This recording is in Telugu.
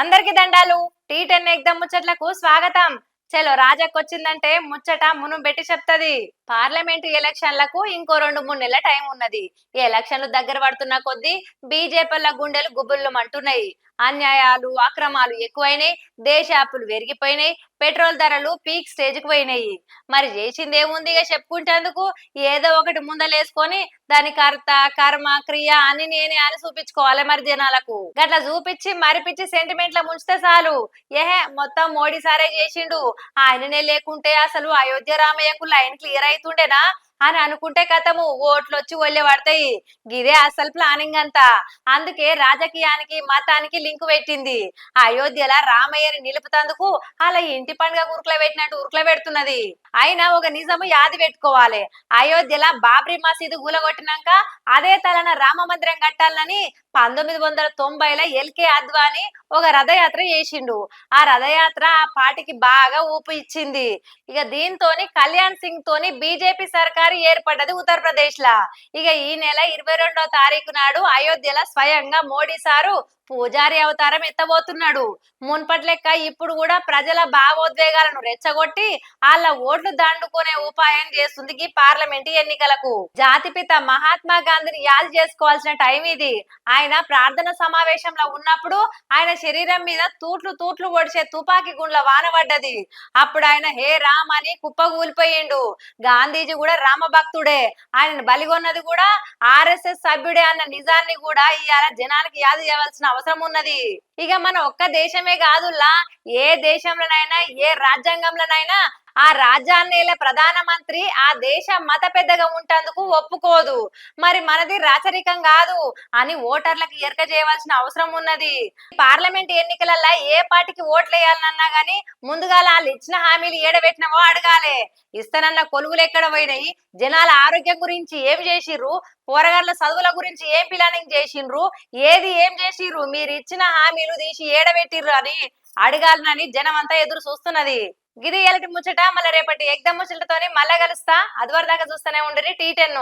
అందరికి దండాలు. టీ టెన్ ఎగ్దమ్ ముచ్చట్లకు స్వాగతం. చలో రాజాకొచ్చిందంటే ముచ్చట మును పెట్టి చెప్తది. పార్లమెంట్ ఎలక్షన్లకు ఇంకో రెండు మూడు నెలల టైం ఉన్నది. ఈ ఎలక్షన్లు దగ్గర పడుతున్న కొద్దీ బీజేపీల గుండెలు గుబుళ్ళు అంటున్నాయి అన్యాయాలు అక్రమాలు ఎక్కువైనాయి. దేశ అప్పులు పెరిగిపోయినాయి పెట్రోల్ ధరలు పీక్ స్టేజ్కు పోయినాయి. మరి చేసింది ఏముంది చెప్పుకుంటేందుకు? ఏదో ఒకటి ముందలేసుకొని దాని కర్త కర్మ క్రియ అని నేనే అని చూపించుకోవాలి మరి జనాలకు. గట్లా చూపించి మరిపించి సెంటిమెంట్ల ముంచితే చాలు. ఏహే మొత్తం మోడీ సారే చేసిండు. ఆయననే లేకుంటే అసలు అయోధ్య రామయ్యకు లైన్ క్లియర్ అవుతుండేనా అని అనుకుంటే కథము ఓట్లు వచ్చి ఒళ్ళే పడతాయి. గిదే అసలు ప్లానింగ్ అంతా. అందుకే రాజకీయానికి మతానికి లింక్ పెట్టింది. అయోధ్యల రామయ్యని నిలుపుతందుకు అలా ఇంటి పండుగ ఉరుకుల పెట్టినట్టు ఉరుకుల పెడుతున్నది. అయినా ఒక నిజము యాది పెట్టుకోవాలి. అయోధ్యల బాబ్రీ మసీదు గూలగొట్టినాక అదే తలన రామ మందిరం కట్టాలని పంతొమ్మిది వందల తొంభైలో ఎల్కే అద్వాని ఒక రథయాత్ర చేసిండు. ఆ రథయాత్ర ఆ పాటికి బాగా ఊపు ఇచ్చింది. ఇక దీంతోని కళ్యాణ్ సింగ్ తోని బీజేపీ సర్కార్ ఏర్పడ్డది ఉత్తరప్రదేశ్ లా ఇక ఈ నెల ఇరవై రెండో తారీఖు నాడు అయోధ్యలో స్వయంగా మోడీ సారు పూజారి అవతారం ఎత్తబోతున్నాడు. మున్పటి లెక్క ఇప్పుడు కూడా ప్రజల భావోద్వేగాలను రెచ్చగొట్టి వాళ్ళ ఓట్లు దండుకునే ఉపాయం చేస్తుంది ఈ పార్లమెంట్ ఎన్నికలకు. జాతిపిత మహాత్మా గాంధీని యాద్ చేసుకోవాల్సిన టైం ఇది. ఆయన ప్రార్థన సమావేశంలో ఉన్నప్పుడు ఆయన శరీరం మీద తూట్లు తూట్లు పొడిచే తుపాకీ గుండ్ల వాన పడ్డది. అప్పుడు ఆయన హే రామ్ అని కుప్పగూలిపోయిండు గాంధీజీ కూడా రామ భక్తుడే ఆయన బలిగొన్నది కూడా ఆర్ఎస్ఎస్ సభ్యుడే అన్న నిజాన్ని కూడా ఇవాళ జనానికి యాద చేయవలసిన అవసరం ఉన్నది ఇక మన ఒక్క దేశమే కాదులా ఏ దేశంలోనైనా ఏ రాజ్యాంగంలోనైనా ఆ రాజ్యాన్నేల ప్రధానమంత్రి ఆ దేశ మత పెద్దగా ఉంటందుకు ఒప్పుకోదు. మరి మనది రాచరికం కాదు అని ఓటర్లకు ఎరక చేయవలసిన అవసరం ఉన్నది. పార్లమెంట్ ఎన్నికలలో ఏ పార్టీకి ఓట్లు గాని ముందుగా వాళ్ళు ఇచ్చిన హామీలు ఏడబెట్టినవో అడగాలి. ఇస్తానన్న కొలువులు ఎక్కడ పోయినాయి? జనాల ఆరోగ్యం గురించి ఏం చేసిర్రు? పోరగాళ్ళ చదువుల గురించి ఏం ప్లానింగ్ చేసిండ్రు ఏది ఏం చేసిర్రు? మీరు ఇచ్చిన హామీలు తీసి ఏడబెట్టిర్రు అని అడగాలనని జనం అంతా ఎదురు చూస్తున్నది. గిది ఎలటి ముచ్చట మళ్ళీ రేపటి ఎగ్దమ్ ముచ్చటతోని మళ్ళా కలుస్తా. అదివరదాకా చూస్తూనే ఉండరి టీ టెన్